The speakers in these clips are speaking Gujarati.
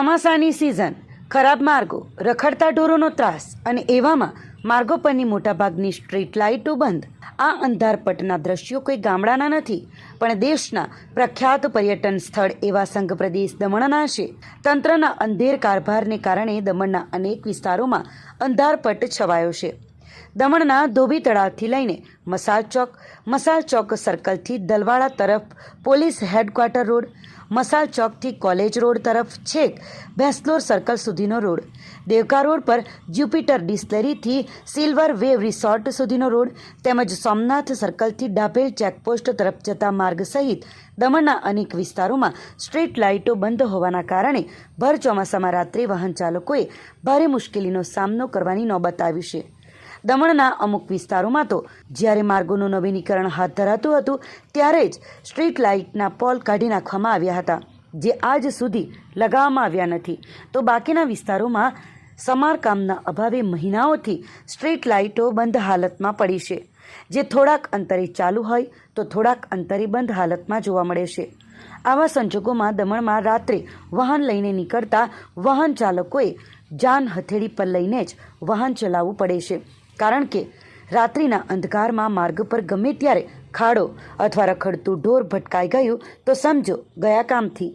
ચોમાસાની સિઝન ખરાબ માર્ગો, રખડતા ઢોરોનો ત્રાસ અને એવામાં માર્ગો પરની મોટાભાગની સ્ટ્રીટ લાઇટો બંધ. આ અંધારપટના દ્રશ્યો કોઈ ગામડાના નથી, પણ દેશના પ્રખ્યાત પર્યટન સ્થળ એવા સંઘ પ્રદેશ દમણના છે. તંત્રના અંધેર કારભારને કારણે દમણના અનેક વિસ્તારોમાં અંધારપટ છવાયો છે. દમણના ધોબી તળાવથી લઈને મસાલ ચોક મસાલ ચોક સર્કલથી દલવાડા તરફ પોલીસ હેડક્વાર્ટર રોડ મસાલ ચોકથી કોલેજ રોડ તરફ છેક ભેંસલોર સર્કલ સુધીનો રોડ. દેવકા રોડ પર જ્યુપિટર ડિસ્લેરીથી સિલ્વર વેવ રિસોર્ટ સુધીનો રોડ તેમજ સોમનાથ સર્કલથી ડાભેલ ચેકપોસ્ટ તરફ જતા માર્ગ સહિત દમણના અનેક વિસ્તારોમાં સ્ટ્રીટ લાઇટો બંધ હોવાના કારણે ભર ચોમાસામાં રાત્રે વાહન ચાલકોએ ભારે મુશ્કેલીનો સામનો કરવાની નોબત આવી છે. દમણના અમુક વિસ્તારોમાં તો જ્યારે માર્ગોનું નવીનીકરણ હાથ ધરાતું હતું, ત્યારે જ સ્ટ્રીટ લાઇટના પોલ કાઢી નાખવામાં આવ્યા હતા, જે આજ સુધી લગાવવામાં આવ્યા નથી. તો બાકીના વિસ્તારોમાં સમારકામના અભાવે મહિનાઓથી સ્ટ્રીટ લાઇટો બંધ હાલતમાં પડી છે. જે થોડાક અંતરે ચાલુ હોય, તો થોડાક અંતરે બંધ હાલતમાં જોવા મળે છે. આવા સંજોગોમાં દમણમાં રાત્રે વાહન લઈને નીકળતા વાહન ચાલકોએ જાન હથેળી પર લઈને જ વાહન ચલાવવું પડે છે. કારણ કે રાત્રિના અંધકારમાં માર્ગ પર ગમે ત્યારે ખાડો અથવા રખડતું ઢોર ભટકાઈ ગયું તો સમજો, ગયા કામથી.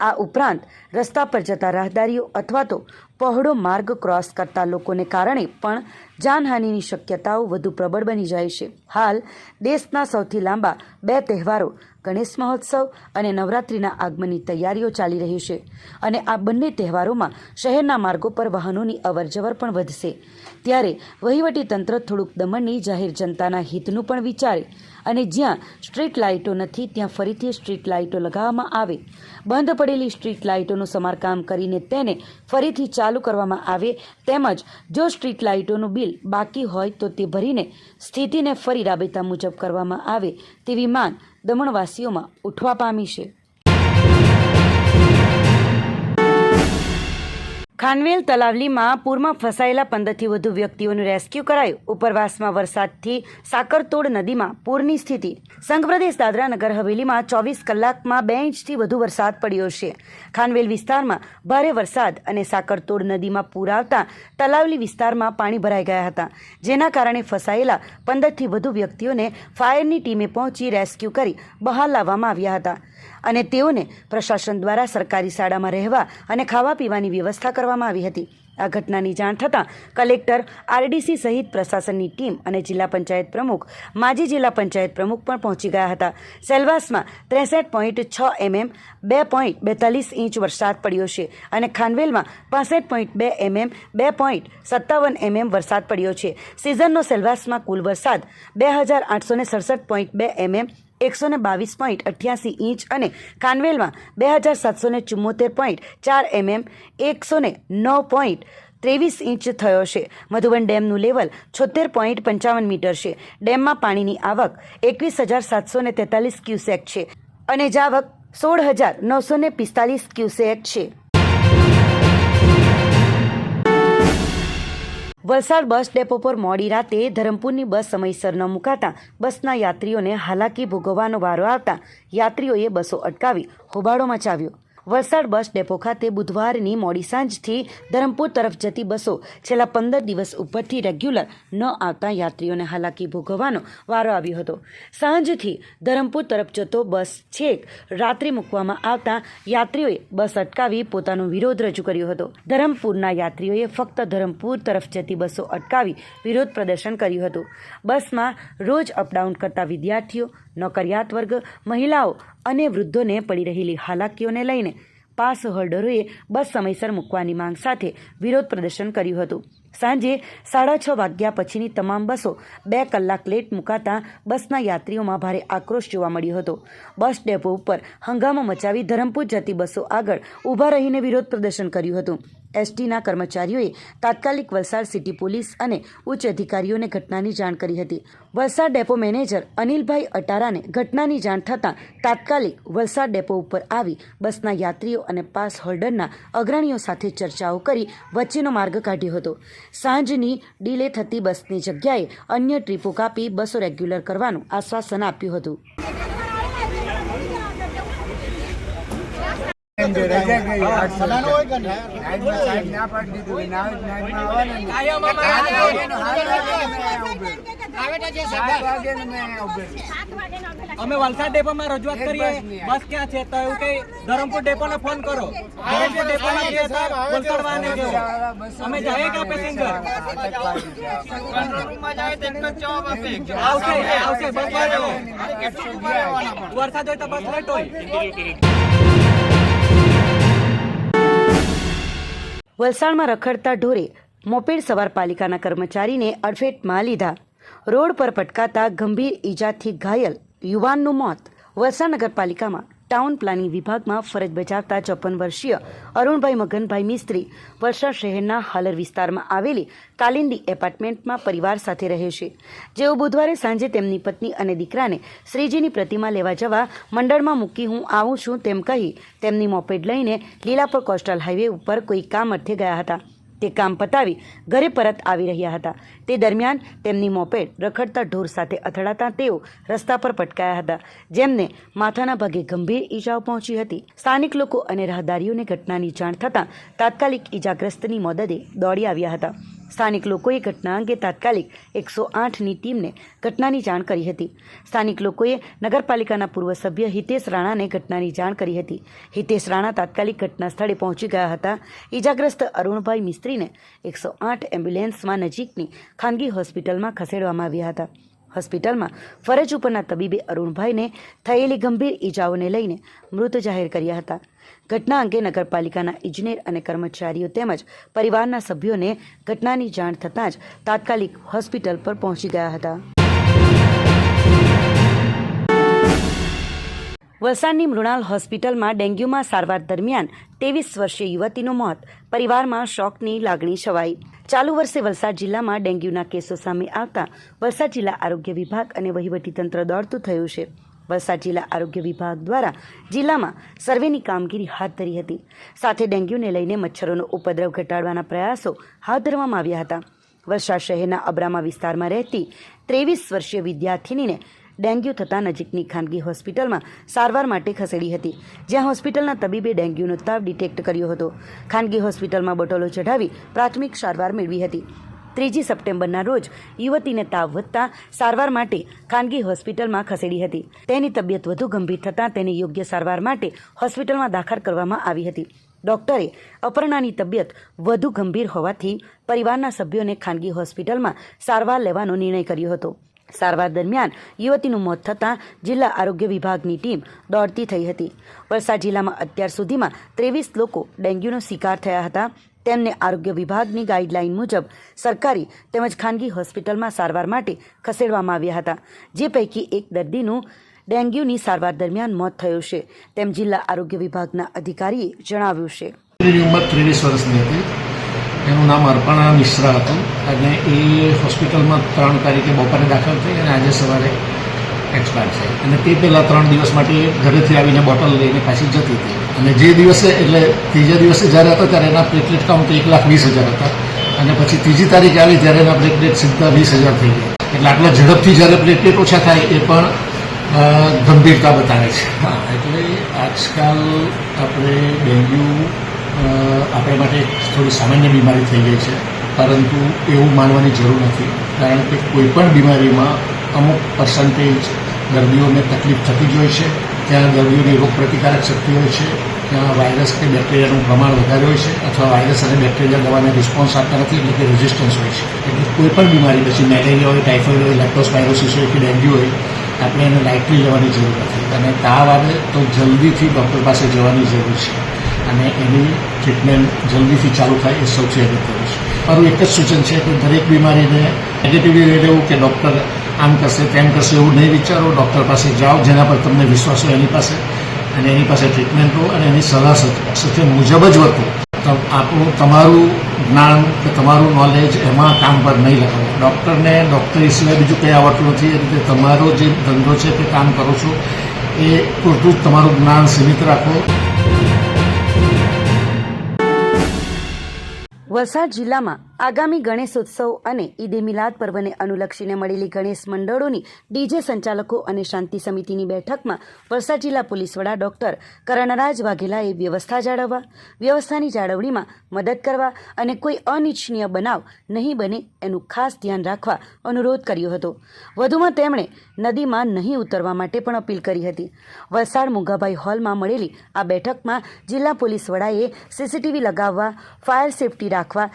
આ ઉપરાંત રસ્તા પર જતા રાહદારીઓ અથવા તો પહોળો માર્ગ ક્રોસ કરતા લોકોને કારણે પણ જાનહાનિની શક્યતાઓ વધુ પ્રબળ બની જાય છે. હાલ દેશના સૌથી લાંબા બે તહેવારો ગણેશ મહોત્સવ અને નવરાત્રિના આગમનની તૈયારીઓ ચાલી રહી છે અને આ બંને તહેવારોમાં શહેરના માર્ગો પર વાહનોની અવરજવર પણ વધશે. ત્યારે વહીવટી તંત્ર થોડુંક દમણની જાહેર જનતાના હિતનું પણ વિચારે અને જ્યાં સ્ટ્રીટ લાઇટો નથી, ત્યાં ફરીથી સ્ટ્રીટ લાઇટો લગાવવામાં આવે. બંધ પડેલી સ્ટ્રીટ લાઇટોનું સમારકામ કરીને તેને ફરીથી ચાલુ કરવામાં આવે તેમજ જો સ્ટ્રીટ લાઇટોનું બિલ બાકી હોય તો તે ભરીને સ્થિતિને ફરી રાબેતા મુજબ કરવામાં આવે તેવી માંગ દમણવાસીઓમાં ઉઠવા પામી છે. ખાનવેલ તલાવલીમાં પૂરમાં ફસાયેલા પંદરથી વધુ વ્યક્તિઓનું રેસ્ક્યુ કરાયું. ઉપરવાસમાં વરસાદથી સાકરતોડ નદીમાં પૂરની સ્થિતિ. સંઘપ્રદેશ દાદરા નગર હવેલીમાં ચોવીસ કલાકમાં બે ઇંચથી વધુ વરસાદ પડ્યો છે. ખાનવેલ વિસ્તારમાં ભારે વરસાદ અને સાકરતોડ નદીમાં પૂર આવતા તલાવલી વિસ્તારમાં પાણી ભરાઈ ગયા હતા. જેના કારણે ફસાયેલા પંદરથી વધુ વ્યક્તિઓને ફાયરની ટીમે પહોંચી રેસ્ક્યુ કરી બહાર લાવવામાં આવ્યા હતા. અને તેઓને પ્રશાસન દ્વારા સરકારી શાળામાં રહેવા અને ખાવા પીવાની વ્યવસ્થા કરવામાં આવી હતી. આ ઘટનાની જાણ થતાં કલેક્ટર આરડીસી સહિત પ્રશાસનની ટીમ અને જિલ્લા પંચાયત પ્રમુખ, માજી જિલ્લા પંચાયત પ્રમુખ પણ પહોંચી ગયા હતા. સેલવાસમાં ત્રેસઠ પોઈન્ટ છ એમએમ, બે પોઈન્ટ બેતાલીસ ઇંચ વરસાદ પડ્યો છે અને ખાનવેલમાં પાસઠ પોઈન્ટ બે એમએમ, બે પોઈન્ટ સત્તાવન એમએમ વરસાદ પડ્યો છે. સિઝનનો સેલવાસમાં કુલ વરસાદ બે હજાર આઠસો સડસઠ પોઈન્ટ બે એમએમ એકસો ને બાવીસ પોઈન્ટ અઠ્યાસી ઇંચ અને કાનવેલમાં બે હજાર સાતસો ને ચુમ્મોતેર પોઈન્ટ ચાર એમએમ એકસો ને નવ પોઈન્ટ ત્રેવીસ ઇંચ થયો છે. મધુબન ડેમનું લેવલ છોતેર પોઈન્ટ પંચાવન મીટર છે. ડેમમાં પાણીની આવક એકવીસ હજાર સાતસો ને તેતાલીસ ક્યુસેક છે અને જાવક સોળ હજાર નવસો ને પિસ્તાલીસ ક્યુસેક છે. વલસાડ બસ ડેપો પર મોડી રાતે ધરમપુરની બસ સમયસર ન મુકાતા બસના યાત્રીઓને હાલાકી ભોગવવાનો વારો આવતા યાત્રીઓએ બસો અટકાવી હોબાળો મચાવ્યો. વલસાડ બસ ડેપો ખાતે બુધવારની મોડી સાંજથી ધરમપુર તરફ જતી બસો છેલ્લા પંદર દિવસ ઉપરથી રેગ્યુલર ન આવતા યાત્રીઓને હાલાકી ભોગવવાનો વારો આવ્યો હતો. સાંજથી ધરમપુર તરફ જતો બસ છેક રાત્રે મૂકવામાં આવતા યાત્રીઓએ બસ અટકાવી પોતાનો વિરોધ રજૂ કર્યો હતો. ધરમપુરના યાત્રીઓએ ફક્ત ધરમપુર તરફ જતી બસો અટકાવી વિરોધ પ્રદર્શન કર્યું હતું. બસમાં રોજ અપડાઉન કરતા વિદ્યાર્થીઓ, નોકરિયાત વર્ગ, મહિલાઓ અને વૃદ્ધોને પડી રહેલી હાલાકીઓને લઈને પાસ હોલ્ડરોએ બસ સમયસર મૂકવાની માંગ સાથે વિરોધ પ્રદર્શન કર્યું હતું. સાંજે સાડા છ વાગ્યા પછીની તમામ બસો બે કલાક લેટ મુકાતા બસના યાત્રીઓમાં ભારે આક્રોશ જોવા મળ્યો હતો. બસ ડેપો ઉપર હંગામો મચાવી ધરમપુર જતી બસો આગળ ઊભા રહીને વિરોધ પ્રદર્શન કર્યું હતું. એસટીના કર્મચારીઓએ તાત્કાલિક વલસાડ સિટી પોલીસ અને ઉચ્ચ અધિકારીઓને ઘટનાની જાણ કરી હતી. વલસાડ ડેપો મેનેજર અનિલભાઈ અટારાને ઘટનાની જાણ થતાં તાત્કાલિક વલસાડ ડેપો ઉપર આવી બસના યાત્રીઓ અને પાસ હોલ્ડરના અગ્રણીઓ સાથે ચર્ચાઓ કરી વચ્ચેનો માર્ગ કાઢ્યો હતો. સાંજની ડીલે થતી બસની જગ્યાએ અન્ય ટ્રીપો કાપી બસો રેગ્યુલર કરવાનું આશ્વાસન આપ્યું હતું બંધ છે, રજા ગઈ, આઠ બનાવવાનું હોય કે નહીં? નાઇટમાં સાહેબ ના પાડી દીધું કે ના- નાઇટમાં આવવાના નહીં. કાયમ અમારે સાત આ મેં મેં. અમે વલસાડ ડેપોમાં રજૂઆત કરીએ બસ ક્યાં છે તો એવું કઈ ધરમપુર ડેપોને ફોન કરો ધરમપુર ડેપોના જે હતા વલસાડ કહો અમે જઈએ કે પેસેન્જર આવશે આવશે બસ. વરસાદ હોય તો બસ લેટ હોય વલસાડમાં રખડતા ઢોરે મોપેડ સવાર પાલિકાના કર્મચારીને અડફેટમાં લીધા. રોડ પર પટકાતા ગંભીર ઈજાથી ઘાયલ યુવાનનું મોત વલસાડ નગરપાલિકામાં. ટાઉન પ્લાનિંગ વિભાગમાં ફરજ બજાવતા ચોપન વર્ષીય અરુણભાઈ મગનભાઈ મિસ્ત્રી વલસાડ શહેરના હાલર વિસ્તારમાં આવેલી કાલિંદી એપાર્ટમેન્ટમાં પરિવાર સાથે રહે છે. જેઓ બુધવારે સાંજે તેમની પત્ની અને દીકરાને શ્રીજીની પ્રતિમા લેવા જવા મંડળમાં મૂકી હું આવું છું તેમ કહી તેમની મોપેડ લઈને લીલાપર કોસ્ટલ હાઈવે ઉપર કોઈ કામ અર્થે ગયા હતા. તે કામ પતાવી ઘરે પરત આવી રહ્યા હતા. તે દરમિયાન તેમની મોપેડ રખડતા ઢોર સાથે અથડાતા તેઓ રસ્તા પર પટકાયા હતા, જેમને માથાના ભાગે ગંભીર ઈજાઓ પહોંચી હતી. સ્થાનિક લોકો અને રાહદારીઓને ઘટનાની જાણ થતાં તાત્કાલિક ઈજાગ્રસ્તની મદદે દોડી આવ્યા હતા. સ્થાનિક લોકોએ ઘટના અંગે તાત્કાલિક એકસો આઠની ટીમને ઘટનાની જાણ કરી હતી. સ્થાનિક લોકોએ નગરપાલિકાના પૂર્વ સભ્ય હિતેશ રાણાને ઘટનાની જાણ કરી હતી. હિતેશ રાણા તાત્કાલિક ઘટના સ્થળે પહોંચી ગયા હતા. ઈજાગ્રસ્ત અરુણભાઈ મિસ્ત્રીને એકસો આઠ એમ્બ્યુલન્સમાં નજીકની ખાનગી હોસ્પિટલમાં ખસેડવામાં આવ્યા હતા. હોસ્પિટલમાં ફરજ ઉપરના તબીબે અરુણભાઈને થયેલી ગંભીર ઈજાઓને લઈને મૃત જાહેર કર્યા હતા. ઘટના અંગે નગરપાલિકાના ઇજનેર અને કર્મચારીઓ તેમજ પરિવારના સભ્યોને ઘટનાની જાણ થતાં જ તાત્કાલિક હોસ્પિટલ પર પહોંચી ગયા હતા. વલસાડની મૃણાલ હોસ્પિટલમાં ડેન્ગ્યુમાં સારવાર દરમિયાન ત્રેવીસ વર્ષીય યુવતીનું મોત, પરિવારમાં શોકની લાગણી છવાઈ. ચાલુ વર્ષે વલસાડ જિલ્લામાં ડેન્ગ્યુના કેસો સામે આવતા વલસાડ જિલ્લા આરોગ્ય વિભાગ અને વહીવટીતંત્ર દોડતું થયું છે. વલસાડ જિલ્લા આરોગ્ય વિભાગ દ્વારા જિલ્લામાં સર્વેની કામગીરી હાથ ધરી હતી. સાથે ડેન્ગ્યુને લઈને મચ્છરોનો ઉપદ્રવ ઘટાડવાના પ્રયાસો હાથ ધરવામાં આવ્યા હતા. વલસાડ શહેરના અબ્રામા વિસ્તારમાં રહેતી ત્રેવીસ વર્ષીય વિદ્યાર્થિનીને ડેન્ગ્યુ થતાં નજીકની ખાનગી હોસ્પિટલમાં સારવાર માટે ખસેડી હતી, જ્યાં હોસ્પિટલના તબીબે ડેન્ગ્યુનો તાવ ડિટેક્ટ કર્યો હતો. ખાનગી હોસ્પિટલમાં બોટલો ચઢાવી પ્રાથમિક સારવાર મેળવી હતી. ત્રીજી સપ્ટેમ્બરના રોજ યુવતીને તાવ વધતા સારવાર માટે ખાનગી હોસ્પિટલમાં ખસેડી હતી. તેની તબિયત વધુ ગંભીર થતાં તેને યોગ્ય સારવાર માટે હોસ્પિટલમાં દાખલ કરવામાં આવી હતી. ડોક્ટરે અપર્ણાની તબિયત વધુ ગંભીર હોવાથી પરિવારના સભ્યોને ખાનગી હોસ્પિટલમાં સારવાર લેવાનો નિર્ણય કર્યો હતો. સારવાર દરમિયાન યુવતીનું મોત થતાં જિલ્લા આરોગ્ય વિભાગની ટીમ દોડતી થઈ હતી. વલસાડ જિલ્લામાં અત્યાર સુધીમાં ત્રેવીસ લોકો ડેન્ગ્યુનો શિકાર થયા હતા. તેમને આરોગ્ય વિભાગની ગાઈડલાઈન મુજબ સરકારી તેમજ ખાનગી હોસ્પિટલમાં સારવાર માટે ખસેડવામાં આવ્યા હતા. જે પૈકી એક દર્દીનું ડેન્ગ્યુની સારવાર દરમિયાન મોત થયું છે. તેમ જિલ્લા આરોગ્ય વિભાગના અધિકારીએ જણાવ્યું છે. એનું નામ અર્પણા મિશ્રા હતું. અને એ હોસ્પિટલમાં ત્રણ તારીખે બપોરે દાખલ થઈ અને આજે સવારે એક્સપાયર થઈ. અને તે પહેલાં ત્રણ દિવસ માટે ઘરેથી આવીને બોટલ લઈને પાછી જતી હતી. અને જે દિવસે, એટલે ત્રીજા દિવસે જ્યારે હતા ત્યારે એના પ્લેટલેટ કાઉન્ટ એક લાખ વીસ હજાર હતા. અને પછી ત્રીજી તારીખે આવી ત્યારે એના પ્લેટલેટ સીધા વીસ હજાર થઈ ગયા. એટલે આટલા ઝડપથી જ્યારે પ્લેટલેટ ઓછા થાય એ પણ ગંભીરતા બતાવે છે. હા, એટલે આજકાલ આપણે ડેન્ગ્યુ આપણા માટે થોડી સામાન્ય બીમારી થઈ ગઈ છે. પરંતુ એવું માનવાની જરૂર નથી. કારણ કે કોઈ પણ બીમારીમાં અમુક પર્સન્ટેજ દર્દીઓને તકલીફ થતી જ હોય છે. ત્યાં દર્દીઓની રોગ પ્રતિકારક શક્તિ હોય છે. ત્યાં વાયરસ કે બેક્ટેરિયાનું પ્રમાણ વધારે હોય છે અથવા વાયરસ અને બેક્ટેરિયા દવાને રિસ્પોન્સ આપતા નથી એટલે કે રેઝિસ્ટન્સ હોય છે. એટલે કોઈ પણ બીમારી, પછી મેલેરિયા હોય ટાઇફોઇડ હોય લેપ્ટોસ્પાયરોસિસ હોય કે ડેન્ગ્યુ હોય, આપણે એને લાઇટલી લેવાની જરૂર નથી. અને તાવ આવે તો જલ્દીથી ડૉક્ટર પાસે જવાની જરૂર છે. અને એની ટ્રીટમેન્ટ જલ્દીથી ચાલુ થાય એ સૌથી અગત્યનું છે. મારું એક જ સૂચન છે કે દરેક બીમારીને નેગેટિવલી લેવું કે ડૉક્ટર આમ કરશે, તેમ કરશે એવું નહીં વિચારો. ડૉક્ટર પાસે જાઓ, જેના પર તમને વિશ્વાસ હોય એની પાસે. અને એની પાસે ટ્રીટમેન્ટ લો અને એની સલાહ સાથે મુજબ જ વર્તો. આપણું, તમારું જ્ઞાન કે તમારું નોલેજ એમાં કામ પર નહીં લખાવો ડૉક્ટરને ડૉક્ટરી સિવાય બીજું કંઈ આવડતું નથી. એ રીતે તમારો જે ધંધો છે તે કામ કરો છો, એ પૂરતું જ તમારું જ્ઞાન સીમિત રાખો. વલસાડ જિલ્લામાં આગામી ગણેશોત્સવ અને ઈદે મિલાદ પર્વને અનુલક્ષીને મળેલી ગણેશ મંડળોની ડીજે સંચાલકો અને શાંતિ સમિતિની બેઠકમાં વલસાડ જિલ્લા પોલીસ વડા ડોક્ટર કરણરાજ વાઘેલાએ વ્યવસ્થા જાળવવા, વ્યવસ્થાની જાળવણીમાં મદદ કરવા અને કોઈ અનિચ્છનીય બનાવ નહીં બને એનું ખાસ ધ્યાન રાખવા અનુરોધ કર્યો હતો. વધુમાં તેમણે નદીમાં નહીં ઉતરવા માટે પણ અપીલ કરી હતી. વલસાડ મુંગાભાઈ હોલમાં મળેલી આ બેઠકમાં જિલ્લા પોલીસ વડાએ સીસીટીવી લગાવવા, ફાયર સેફટી રાખવા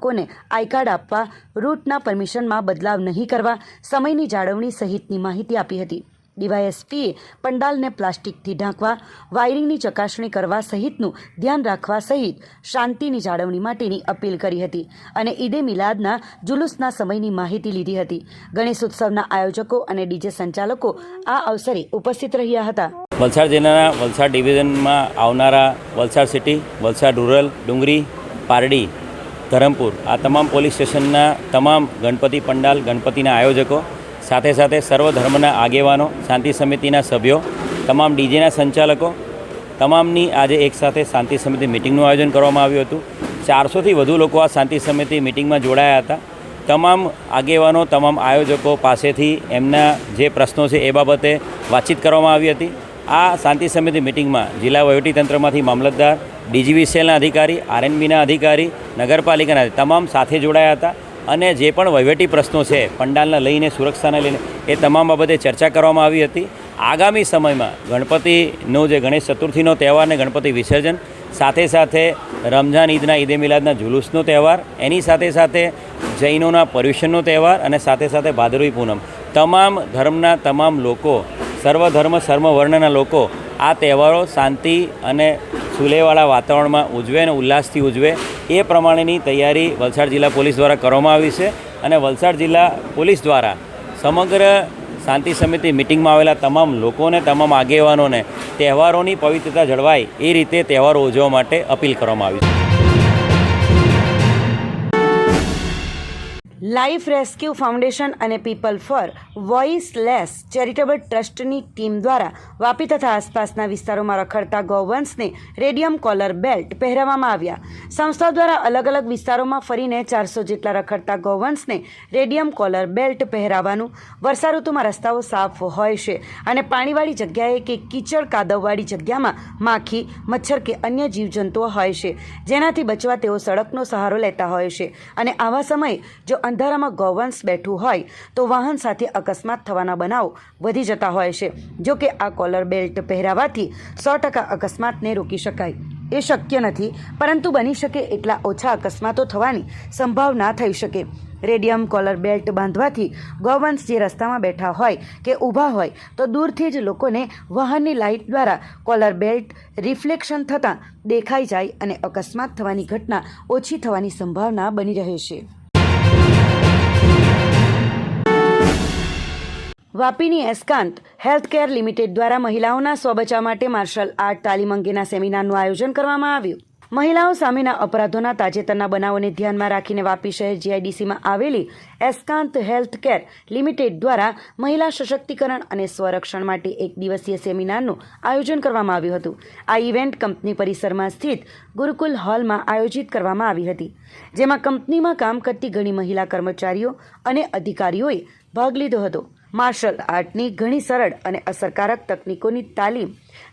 સ્વયંસેવકોને આઈ કાર્ડ આપવા, રૂટના પરમિશનમાં બદલાવ નહીં કરવા સમયની જાળવણી સહિતની માહિતી આપી હતી. ડીવાયએસપીએ પંડાલને પ્લાસ્ટિકથી ઢાંકવા, વાયરિંગની ચકાસણી કરવા સહિતનું ધ્યાન રાખવા સહિત શાંતિની જાળવણી માટેની અપીલ કરી હતી અને ઈદે મિલાદના જુલુસના સમયની માહિતી લીધી હતી. ગણેશોત્સવના આયોજકો અને ડીજે સંચાલકો આ અવસરે ઉપસ્થિત રહ્યા હતા. વલસાડ જિલ્લાના વલસાડ ડિવિઝનમાં આવનારા વલસાડ સિટી, વલસાડ રૂરલ, ડુંગરી, પારડી ધરમપુર. આ તમામ પોલીસ સ્ટેશનના તમામ ગણપતિ પંડાલ, ગણપતિના આયોજકો, સાથે સાથે સર્વ ધર્મના આગેવાનો, શાંતિ સમિતિના સભ્યો, તમામ ડીજેના સંચાલકો, તમામની આજે એકસાથે શાંતિ સમિતિ મિટિંગનું આયોજન કરવામાં આવ્યું હતું. ચારસોથી વધુ લોકો આ શાંતિ સમિતિ મિટિંગમાં જોડાયા હતા. તમામ આગેવાનો, તમામ આયોજકો પાસેથી એમના જે પ્રશ્નો છે એ બાબતે વાતચીત કરવામાં આવી હતી. આ શાંતિ સમિતિ મિટિંગમાં જિલ્લા વહીવટીતંત્રમાંથી મામલતદાર ડીજીવીસીએલના અધિકારી, આરએનબીના અધિકારી, નગરપાલિકાના તમામ સાથે જોડાયા હતા અને જે પણ વહીવટી પ્રશ્નો છે, પંડાલને લઈને, સુરક્ષાને લઈને, એ તમામ બાબતે ચર્ચા કરવામાં આવી હતી. આગામી સમયમાં ગણપતિનો જે ગણેશ ચતુર્થીનો તહેવાર અને ગણપતિ વિસર્જન, સાથે સાથે રમઝાન ઈદના ઈદે મિલાદના જુલુસનો તહેવાર, એની સાથે સાથે જૈનોના પર્યુષણનો તહેવાર અને સાથે સાથે ભાદરવી પૂનમ. તમામ ધર્મના તમામ લોકો સર્વધર્મ, સર્વવર્ણના લોકો આ તહેવારો શાંતિ અને સુલેવાળા વાતાવરણમાં ઉજવે અને ઉલ્લાસથી ઉજવે એ પ્રમાણેની તૈયારી વલસાડ જિલ્લા પોલીસ દ્વારા કરવામાં આવી છે અને વલસાડ જિલ્લા પોલીસ દ્વારા સમગ્ર શાંતિ સમિતિ મિટિંગમાં આવેલા તમામ લોકોને, તમામ આગેવાનોને તહેવારોની પવિત્રતા જળવાય એ રીતે તહેવારો ઉજવવા માટે અપીલ કરવામાં આવી છે. લાઈફ રેસ્ક્યુ ફાઉન્ડેશન અને people for voiceless charitable ટ્રસ્ટની ટીમ દ્વારા વાપી તથા આસપાસના વિસ્તારોમાં રખડતા ગૌવંશને રેડિયમ કોલર બેલ્ટ પહેરાવવામાં આવ્યા. સંસ્થા દ્વારા અલગ અલગ વિસ્તારોમાં ફરીને ચારસો જેટલા રખડતા ગૌવંશને રેડિયમ કોલર બેલ્ટ પહેરાવવાનું. વર્ષા ઋતુમાં રસ્તાઓ સાફ હોય છે અને પાણીવાળી જગ્યાએ કે કીચડ કાદવવાળી જગ્યામાં માખી, મચ્છર કે અન્ય જીવજંતુઓ હોય છે. જેનાથી બચવા તેઓ સડકનો સહારો લેતા હોય છે. અને આવા સમયે જો અંધારામાં ગૌવંશ બેઠું હોય તો વાહન સાથે અકસ્માત થવાના બનાવ વધી જતા હોય છે. જો કે આ કોલર બેલ્ટ પહેરાવાથી સો ટકા અકસ્માતને રોકી શકાય એ શક્ય નથી, પરંતુ બની શકે એટલા ઓછા અકસ્માતો થવાની સંભાવના થઈ શકે. રેડિયમ કોલર બેલ્ટ બાંધવાથી ગૌવંશ જે રસ્તામાં બેઠા હોય કે ઊભા હોય તો દૂરથી જ લોકોને વાહનની લાઇટ દ્વારા કોલર બેલ્ટ રિફ્લેક્શન થતાં દેખાઈ જાય અને અકસ્માત થવાની ઘટના ઓછી થવાની સંભાવના બની રહે છે. વાપીની એસ્કાંત હેલ્થકેર લિમિટેડ દ્વારા મહિલાઓના સ્વબચાવ માટે માર્શલ આર્ટ તાલીમ અંગેના સેમિનારનું આયોજન કરવામાં આવ્યું. મહિલાઓ સામેના અપરાધોના તાજેતરના બનાવોને ધ્યાનમાં રાખીને વાપી શહેર જીઆઈડીસીમાં આવેલી એસ્કાંત હેલ્થકેર લિમિટેડ દ્વારા મહિલા સશક્તિકરણ અને સ્વરક્ષણ માટે એક દિવસીય સેમિનારનું આયોજન કરવામાં આવ્યું હતું. આ ઇવેન્ટ કંપની પરિસરમાં સ્થિત ગુરુકુલ હોલમાં આયોજિત કરવામાં આવી હતી, જેમાં કંપનીમાં કામ કરતી ઘણી મહિલા કર્મચારીઓ અને અધિકારીઓએ ભાગ લીધો હતો. માર્શલ આર્ટની ઘણી સરળ અને અસરકારક તકનીકોની તાલીમ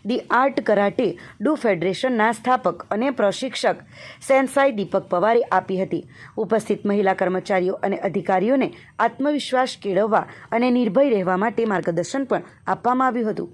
ધી આર્ટ કરાટે ડુ ફેડરેશનના સ્થાપક અને પ્રશિક્ષક સેન્સાઈ દીપક પવારે આપી હતી. ઉપસ્થિત મહિલા કર્મચારીઓ અને અધિકારીઓને આત્મવિશ્વાસ કેળવવા અને નિર્ભય રહેવા માટે માર્ગદર્શન પણ આપવામાં આવ્યું હતું.